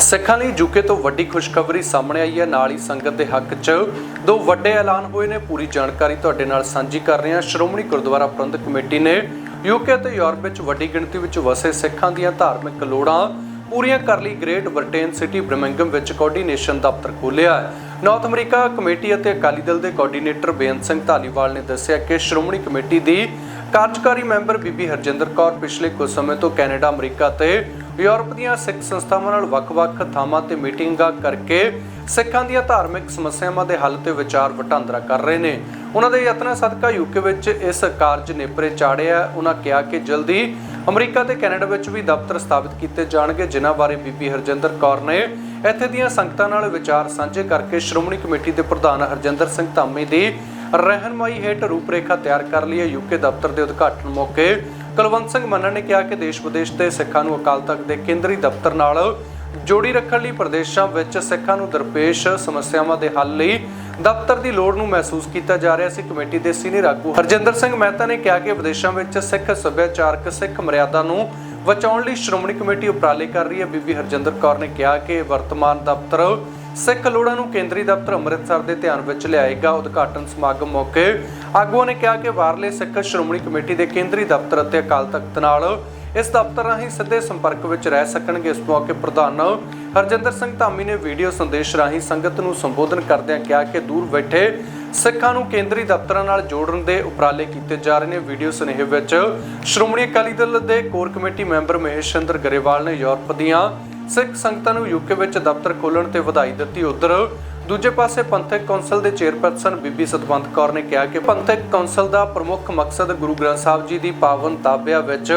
ਸਿੱਖਾਂ ਲਈ ਯੂਕੇ ਤੋਂ ਵੱਡੀ ਖੁਸ਼ਖਬਰੀ ਸਾਹਮਣੇ ਆਈ ਹੈ। ਨਾਲ ਹੀ ਸੰਗਤ ਦੇ ਹੱਕ 'ਚ ਦੋ ਵੱਡੇ ਐਲਾਨ ਹੋਏ ਨੇ। ਪੂਰੀ ਜਾਣਕਾਰੀ ਤੁਹਾਡੇ ਨਾਲ ਸਾਂਝੀ ਕਰ ਰਹੇ ਹਾਂ। ਸ਼੍ਰੋਮਣੀ ਗੁਰਦੁਆਰਾ ਪ੍ਰਬੰਧਕ ਕਮੇਟੀ ਨੇ ਯੂਕੇ ਅਤੇ ਯੂਰਪ ਵਿੱਚ ਵੱਡੀ ਗਿਣਤੀ ਵਿੱਚ ਵਸੇ ਸਿੱਖਾਂ ਦੀਆਂ ਧਾਰਮਿਕ ਲੋੜਾਂ ਪੂਰੀਆਂ ਕਰ ਲਈ ਗ੍ਰੇਟ ਬ੍ਰਿਟੇਨ ਸਿਟੀ ਬਰਮਿੰਗਮ ਵਿੱਚ ਕੋਆਰਡੀਨੇਸ਼ਨ ਦਫ਼ਤਰ ਖੋਲ੍ਹਿਆ ਹੈ। ਨਾਰਥ ਅਮਰੀਕਾ ਕਮੇਟੀ ਅਤੇ ਅਕਾਲੀ ਦਲ ਦੇ ਕੋਆਰਡੀਨੇਟਰ ਬੇਅੰਤ ਸਿੰਘ ਧਾਲੀਵਾਲ ਨੇ ਦੱਸਿਆ ਕਿ ਸ਼੍ਰੋਮਣੀ ਕਮੇਟੀ ਦੀ ਕਾਰਜਕਾਰੀ ਮੈਂਬਰ ਬੀਬੀ ਹਰਜਿੰਦਰ ਕੌਰ ਪਿਛਲੇ ਕੁਝ ਸਮੇਂ ਤੋਂ ਕੈਨੇਡਾ, ਅਮਰੀਕਾ ਤੇ ਯੂਰਪ ਦੀਆਂ ਸਿੱਖ ਸੰਸਥਾਵਾਂ ਨਾਲ ਵੱਖ-ਵੱਖ ਥਾਵਾਂ ਤੇ ਮੀਟਿੰਗਾਂ ਕਰਕੇ ਸਿੱਖਾਂ ਦੀਆਂ ਧਾਰਮਿਕ ਸਮੱਸਿਆਵਾਂ ਦੇ ਹੱਲ ਤੇ ਵਿਚਾਰ ਵਟਾਂਦਰਾ ਕਰ ਰਹੇ ਨੇ। ਉਹਨਾਂ ਦੇ ਯਤਨਾਂ ਸਦਕਾ ਯੂਕੇ ਵਿੱਚ ਇਸ ਕਾਰਜ ਨੇਪਰੇ ਚਾੜਿਆ। ਉਹਨਾਂ ਕਿਹਾ ਕਿ ਜਲਦੀ ਅਮਰੀਕਾ ਤੇ ਕੈਨੇਡਾ ਵਿੱਚ ਵੀ ਦਫ਼ਤਰ ਸਥਾਪਿਤ ਕੀਤੇ ਜਾਣਗੇ, ਜਿਨ੍ਹਾਂ ਬਾਰੇ ਬੀਬੀ ਹਰਜਿੰਦਰ ਕੌਰ ਨੇ ਇੱਥੇ ਦੀਆਂ ਸੰਗਤਾਂ ਨਾਲ ਵਿਚਾਰ ਸਾਂਝੇ ਕਰਕੇ ਸ਼੍ਰੋਮਣੀ ਕਮੇਟੀ ਦੇ ਪ੍ਰਧਾਨ ਹਰਜਿੰਦਰ ਸਿੰਘ ਧਾਮੀ ਦੀ ਰਹਿਨਮਾਈ ਹੇਠ ਰੂਪਰੇਖਾ ਤਿਆਰ ਕਰ ਲਈ ਹੈ। ਯੂਕੇ ਦਫ਼ਤਰ ਦੇ ਉਦਘਾਟਨ ਮੌਕੇ ਕੁਲਵੰਤ ਸਿੰਘ ਮੰਨਣ ਨੇ ਕਿਹਾ ਕਿ ਦੇਸ਼ ਵਿਦੇਸ਼ ਦੇ ਸਿੱਖਾਂ ਨੂੰ ਅਕਾਲ ਤਖਤ ਦੇ ਕੇਂਦਰੀ ਦਫ਼ਤਰ ਨਾਲ ਜੋੜੀ ਰੱਖਣ ਲਈ ਪ੍ਰਦੇਸ਼ਾਂ ਵਿੱਚ ਸਿੱਖਾਂ ਨੂੰ ਦਰਪੇਸ਼ ਸਮੱਸਿਆਵਾਂ ਦੇ ਹੱਲ ਲਈ ਦਫ਼ਤਰ ਦੀ ਲੋੜ ਨੂੰ ਮਹਿਸੂਸ ਕੀਤਾ ਜਾ ਰਿਹਾ ਸੀ। ਕਮੇਟੀ ਦੇ ਸੀਨੀਅਰ ਆਗੂ ਹਰਜਿੰਦਰ ਸਿੰਘ ਮਹਿਤਾ ਨੇ ਕਿਹਾ ਕਿ ਵਿਦੇਸ਼ਾਂ ਵਿੱਚ ਸਿੱਖ ਸੱਭਿਆਚਾਰਕ ਸਿੱਖ ਮਰਿਆਦਾ ਨੂੰ ਬਚਾਉਣ ਲਈ ਸ਼੍ਰੋਮਣੀ ਕਮੇਟੀ ਉਪਰਾਲੇ ਕਰ ਰਹੀ ਹੈ। ਬੀਬੀ ਹਰਜਿੰਦਰ ਕੌਰ ਨੇ ਕਿਹਾ ਕਿ ਵਰਤਮਾਨ ਦਫ਼ਤਰ ਸਿੱਖ ਲੋੜਾਂ ਨੂੰ ਕੇਂਦਰੀ ਦਫ਼ਤਰ ਅੰਮ੍ਰਿਤਸਰ ਦੇ ਧਿਆਨ ਵਿੱਚ ਲਿਆਏਗਾ ਉਦਘਾਟਨ ਸਮਾਗਮ ਮੌਕੇ। ਆਗੂਆਂ ਨੇ ਕਿਹਾ ਕਿ ਬਾਹਰਲੇ ਸਿੱਖ ਸ਼੍ਰੋਮਣੀ ਕਮੇਟੀ ਦੇ ਕੇਂਦਰੀ ਦਫ਼ਤਰ ਅਤੇ ਅਕਾਲ ਤਖਤ ਨਾਲ ਇਸ ਦਫ਼ਤਰ ਰਾਹੀਂ ਸਿੱਧੇ ਸੰਪਰਕ ਵਿੱਚ ਰਹਿ ਸਕਣਗੇ। ਇਸ ਮੌਕੇ ਪ੍ਰਧਾਨ ਹਰਜਿੰਦਰ ਸਿੰਘ ਧਾਮੀ ਨੇ ਵੀਡੀਓ ਸੰਦੇਸ਼ ਰਾਹੀਂ ਸੰਗਤ ਨੂੰ ਸੰਬੋਧਨ ਕਰਦਿਆਂ ਕਿਹਾ ਕਿ ਦੂਰ ਬੈਠੇ ਸਿੱਖਾਂ ਨੂੰ ਕੇਂਦਰੀ ਦਫ਼ਤਰਾਂ ਨਾਲ ਜੋੜਨ ਦੇ ਉਪਰਾਲੇ ਕੀਤੇ ਜਾ ਰਹੇ ਨੇ। ਵੀਡੀਓ ਸੁਨੇਹੇ ਵਿੱਚ ਸ਼੍ਰੋਮਣੀ ਅਕਾਲੀ ਦਲ ਦੇ core committee member Mahesh Chander Grewal ਨੇ ਯੂਰਪ ਦੀਆਂ ਸਿੱਖ ਸੰਗਤਾਂ ਨੂੰ ਯੂਕੇ ਵਿੱਚ ਦਫ਼ਤਰ ਖੋਲਣ ਤੇ ਵਧਾਈ ਦਿੱਤੀ ਉਧਰ। ਦੂਜੇ ਪਾਸੇ ਪੰਥਕ ਕੌਂਸਲ ਦੇ ਚੇਅਰਪਰਸਨ ਬੀਬੀ ਸਤਵੰਤ ਕੌਰ ਨੇ ਕਿਹਾ ਕਿ ਪੰਥਕ ਕੌਂਸਲ ਦਾ ਪ੍ਰਮੁੱਖ ਮਕਸਦ ਗੁਰੂ ਗ੍ਰੰਥ ਸਾਹਿਬ ਜੀ ਦੀ ਪਾਵਨ ਤਾਬਿਆ ਵਿੱਚ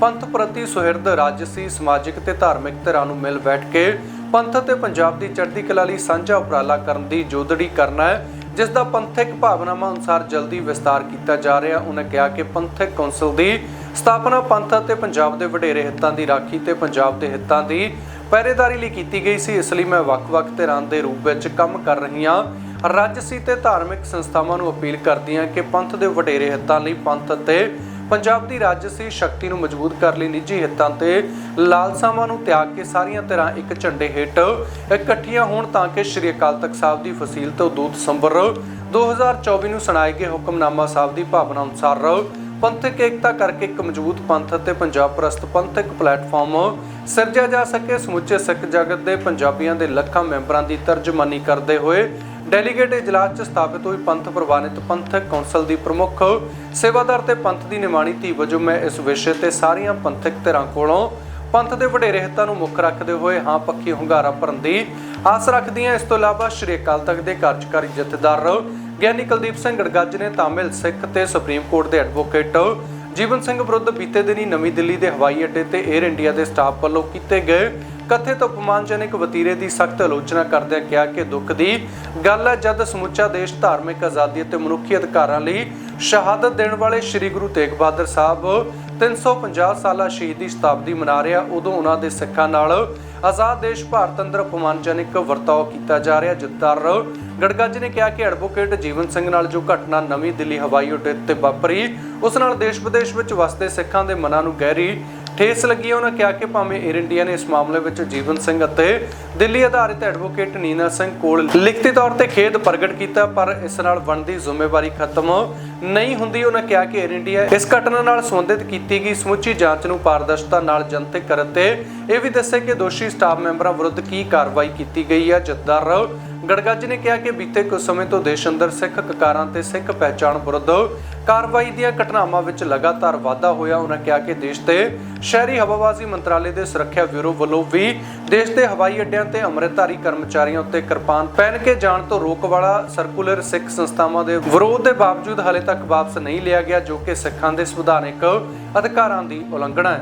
ਪੰਥ ਪ੍ਰਤੀ ਸੁਹਿਰਦ ਰਾਜਸੀ, ਸਮਾਜਿਕ ਤੇ ਧਾਰਮਿਕ ਧਿਰਾਂ ਨੂੰ ਮਿਲ ਬੈਠ ਕੇ ਪੰਥ ਤੇ ਪੰਜਾਬ ਦੀ ਚੜ੍ਹਦੀ ਕਲਾ ਲਈ ਸਾਂਝਾ ਉਪਰਾਲਾ ਕਰਨ ਦੀ ਜੋਦੜੀ ਕਰਨਾ ਹੈ, ਜਿਸ ਦਾ ਪੰਥਕ ਭਾਵਨਾਵਾਂ ਅਨੁਸਾਰ ਜਲਦੀ ਵਿਸਤਾਰ ਕੀਤਾ ਜਾ ਰਿਹਾ। ਉਹਨਾਂ ਕਿਹਾ ਕਿ ਪੰਥਕ ਕੌਂਸਲ ਦੀ ਸਥਾਪਨਾ ਪੰਥ ਅਤੇ ਪੰਜਾਬ ਦੇ ਵਡੇਰੇ ਹਿੱਤਾਂ ਦੀ ਰਾਖੀ ਤੇ ਪੰਜਾਬ ਦੇ ਹਿੱਤਾਂ ਦੀ ਪਹਿਰੇਦਾਰੀ ਲਈ ਕੀਤੀ ਗਈ ਸੀ, ਇਸ ਲਈ ਮੈਂ ਵੱਖ-ਵੱਖ ਧਿਰਾਂ ਦੇ ਰੂਪ ਵਿੱਚ ਕੰਮ ਕਰ ਰਹੀ ਹਾਂ। ਰਾਜਸੀ ਤੇ ਧਾਰਮਿਕ ਸੰਸਥਾਵਾਂ ਨੂੰ ਅਪੀਲ ਕਰਦੀ ਹਾਂ ਕਿ ਪੰਥ ਦੇ ਵਡੇਰੇ ਹਿੱਤਾਂ ਲਈ ਪੰਥ ਅਤੇ ਪੰਜਾਬ ਦੀ ਰਾਜਸੀ ਸ਼ਕਤੀ ਨੂੰ ਮਜ਼ਬੂਤ ਕਰਨ ਲਈ ਨਿੱਜੀ ਹਿੱਤਾਂ ਤੇ ਲਾਲਸਾਵਾਂ ਨੂੰ ਤਿਆਗ ਕੇ ਸਾਰੀਆਂ ਧਿਰਾਂ ਇੱਕ ਝੰਡੇ ਹੇਠ ਇਕੱਠੀਆਂ ਹੋਣ ਤਾਂ ਕਿ ਸ਼੍ਰੀ ਅਕਾਲ ਤਖਤ ਸਾਹਿਬ ਦੀ ਫਸੀਲ ਤੋਂ 2 ਦਸੰਬਰ 2024 ਨੂੰ ਸੁਣਾਏ ਗਏ ਹੁਕਮਨਾਮਾ ਸਾਹਿਬ ਦੀ ਭਾਵਨਾ ਅਨੁਸਾਰ ਪੰਥਕ ਏਕਤਾ ਕਰਕੇ ਇੱਕ ਮਜ਼ਬੂਤ ਪੰਥ ਅਤੇ ਪੰਜਾਬ ਪ੍ਰਸਤ ਪੰਥਕ ਪਲੇਟਫਾਰਮ ਸਿਰਜਿਆ ਜਾ ਸਕੇ, ਸਮੁੱਚੇ ਸਿੱਖ ਜਗਤ ਦੇ ਪੰਜਾਬੀਆਂ ਦੇ ਲੱਖਾਂ ਮੈਂਬਰਾਂ ਦੀ ਤਰਜਮਾਨੀ ਕਰਦੇ ਹੋਏ ਡੈਲੀਗੇਟ ਇਜਲਾਸ 'ਚ ਸਥਾਪਿਤ ਹੋਈ ਪੰਥ ਪ੍ਰਵਾਨਿਤ ਪੰਥਕ ਕੌਂਸਲ ਦੀ ਪ੍ਰਮੁੱਖ ਸੇਵਾਦਾਰ ਤੇ ਪੰਥ ਦੀ ਨਿਮਾਣੀ ਧੀ ਵਜੋਂ ਮੈਂ ਇਸ ਵਿਸ਼ੇ ਤੇ ਸਾਰੀਆਂ ਪੰਥਕ ਧਿਰਾਂ ਕੋਲੋਂ ਪੰਥ ਦੇ ਵਡੇਰੇ ਹਿੱਤਾਂ ਨੂੰ ਮੁੱਖ ਰੱਖਦੇ ਹੋਏ ਹਾਂ ਪੱਕੀ ਹੁੰਗਾਰਾ ਭਰਨ ਦੀ ਆਸ ਰੱਖਦੀਆਂ ਇਸ ਤੋਂ ਇਲਾਵਾ ਸ਼੍ਰੀ ਅਕਾਲ ਤਖਤ ਦੇ ਕਾਰਜਕਾਰੀ ਜਥੇਦਾਰ ਗਿਆਨੀ ਕੁਲਦੀਪ ਸਿੰਘ ਗੜਗੱਜ ਨੇ ਤਾਮਿਲ ਸਿੱਖ ਤੇ ਸੁਪਰੀਮ ਕੋਰਟ ਦੇ ਐਡਵੋਕੇਟ ਜੀਵਨ ਸਿੰਘ ਵਿਰੁੱਧ ਬੀਤੇ ਦਿਨੀ ਨਵੀਂ ਦਿੱਲੀ ਦੇ ਹਵਾਈ ਅੱਡੇ ਤੇ 에ਅਰ ਇੰਡੀਆ ਦੇ ਸਟਾਫ ਵੱਲੋਂ ਕੀਤੇ ਗਏ ਕਥਿਤ ਅਪਮਾਨਜਨਕ ਵਤੀਰੇ ਦੀ ਸਖਤ ਆਲੋਚਨਾ ਕਰਦਿਆਂ ਕਿਹਾ ਕਿ ਦੁੱਖ ਦੀ ਗੱਲ ਹੈ ਜਦ ਸਮੁੱਚਾ ਦੇਸ਼ ਧਾਰਮਿਕ ਆਜ਼ਾਦੀ ਅਤੇ ਮਨੁੱਖੀ ਅਧਿਕਾਰਾਂ ਲਈ ਸ਼ਹਾਦਤ ਦੇਣ ਵਾਲੇ ਸ੍ਰੀ ਗੁਰੂ ਤੇਗ ਬਹਾਦਰ ਸਾਹਿਬ 350 ਸਾਲਾ ਸ਼ਹੀਦੀ ਸ਼ਤਾਬਦੀ ਮਨਾ ਰਿਹਾ, ਉਦੋਂ ਉਹਨਾਂ ਦੇ ਸਿੱਖਾਂ ਨਾਲ ਆਜ਼ਾਦ ਦੇਸ਼ ਭਾਰਤ ਅੰਦਰ ਅਪਮਾਨਜਨਕ ਵਰਤਾਓ ਕੀਤਾ ਜਾ ਰਿਹਾ ਜਥੇਦਾਰ ਜੀ ਨੇ ਕਿਹਾ ਕਿ ਐਡਵੋਕੇਟ ਜੀਵਨ ਸਿੰਘ ਨਾਲ ਜੋ ਘਟਨਾ ਨਵੀਂ ਦਿੱਲੀ ਹਵਾਈ ਅੱਡੇ ਤੇ ਵਾਪਰੀ, ਉਸ ਨਾਲ ਦੇਸ਼ ਵਿਦੇਸ਼ ਵਿੱਚ ਵਸਦੇ ਸਿੱਖਾਂ ਦੇ ਮਨਾਂ ਨੂੰ ਗਹਿਰੀ ਠੇਸ ਲੱਗੀ ਹੈ। ਉਹਨਾਂ ਕਿਹਾ ਕਿ ਭਾਵੇਂ 에ਅਰ ਇੰਡੀਆ ਨੇ ਇਸ ਮਾਮਲੇ ਵਿੱਚ ਜੀਵਨ ਸਿੰਘ ਅਤੇ ਦਿੱਲੀ ਆਧਾਰਿਤ ਐਡਵੋਕੇਟ ਨੀਨਾ ਸਿੰਘ ਕੋਲ ਲਿਖਤੀ ਤੌਰ ਤੇ ਖੇਦ ਪ੍ਰਗਟ ਕੀਤਾ, ਪਰ ਇਸ ਨਾਲ ਬਣਦੀ ਜ਼ਿੰਮੇਵਾਰੀ ਖਤਮ ਨਹੀਂ ਹੁੰਦੀ ਉਹਨਾਂ ਕਿਹਾ ਕਿ 에ਅਰ ਇੰਡੀਆ ਇਸ ਘਟਨਾ ਨਾਲ ਸੰਬੰਧਿਤ ਕੀਤੀ ਗਈ ਸਮੁੱਚੀ ਜਾਂਚ ਨੂੰ ਪਾਰਦਰਸ਼ਤਾ ਨਾਲ ਜਨਤਕ ਕਰਨ ਤੇ ਇਹ ਵੀ ਦੱਸੇ ਕਿ ਦੋਸ਼ੀ ਸਟਾਫ ਮੈਂਬਰਾਂ ਵਿਰੁੱਧ ਕੀ ਕਾਰਵਾਈ ਕੀਤੀ ਗਈ ਹੈ ਜਥੇਦਾਰ ਗੜਗੱਜ ਨੇ ਕਿਹਾ ਕਿ ਬੀਤੇ ਕੁਝ ਸਮੇਂ ਤੋਂ ਦੇਸ਼ ਅੰਦਰ ਸਿੱਖ ਕਕਾਰਾਂ ਤੇ ਸਿੱਖ ਪਹਿਚਾਣ ਵਿਰੁੱਧ ਕਾਰਵਾਈ ਦੀਆਂ ਘਟਨਾਵਾਂ ਵਿੱਚ ਲਗਾਤਾਰ ਵਾਧਾ ਹੋਇਆ। ਉਹਨਾਂ ਕਿਹਾ ਕਿ ਦੇਸ਼ ਤੇ ਸ਼ਹਿਰੀ ਹਵਾਬਾਜ਼ੀ ਮੰਤਰਾਲੇ ਦੇ ਸੁਰੱਖਿਆ ਬਿਊਰੋ ਵੱਲੋਂ ਵੀ ਦੇਸ਼ ਦੇ ਹਵਾਈ ਅੱਡਿਆਂ ਤੇ ਅੰਮ੍ਰਿਤਧਾਰੀ ਕਰਮਚਾਰੀਆਂ ਉੱਤੇ ਕਿਰਪਾਨ ਪਹਿਨ ਕੇ ਜਾਣ ਤੋਂ ਰੋਕ ਵਾਲਾ ਸਰਕੂਲਰ ਸਿੱਖ ਸੰਸਥਾਵਾਂ ਦੇ ਵਿਰੋਧ ਦੇ ਬਾਵਜੂਦ ਹਾਲੇ ਤੱਕ ਵਾਪਸ ਨਹੀਂ ਲਿਆ ਗਿਆ, ਜੋ ਕਿ ਸਿੱਖਾਂ ਦੇ ਸੰਵਿਧਾਨਕ ਅਧਿਕਾਰਾਂ ਦੀ ਉਲੰਘਣਾ ਹੈ।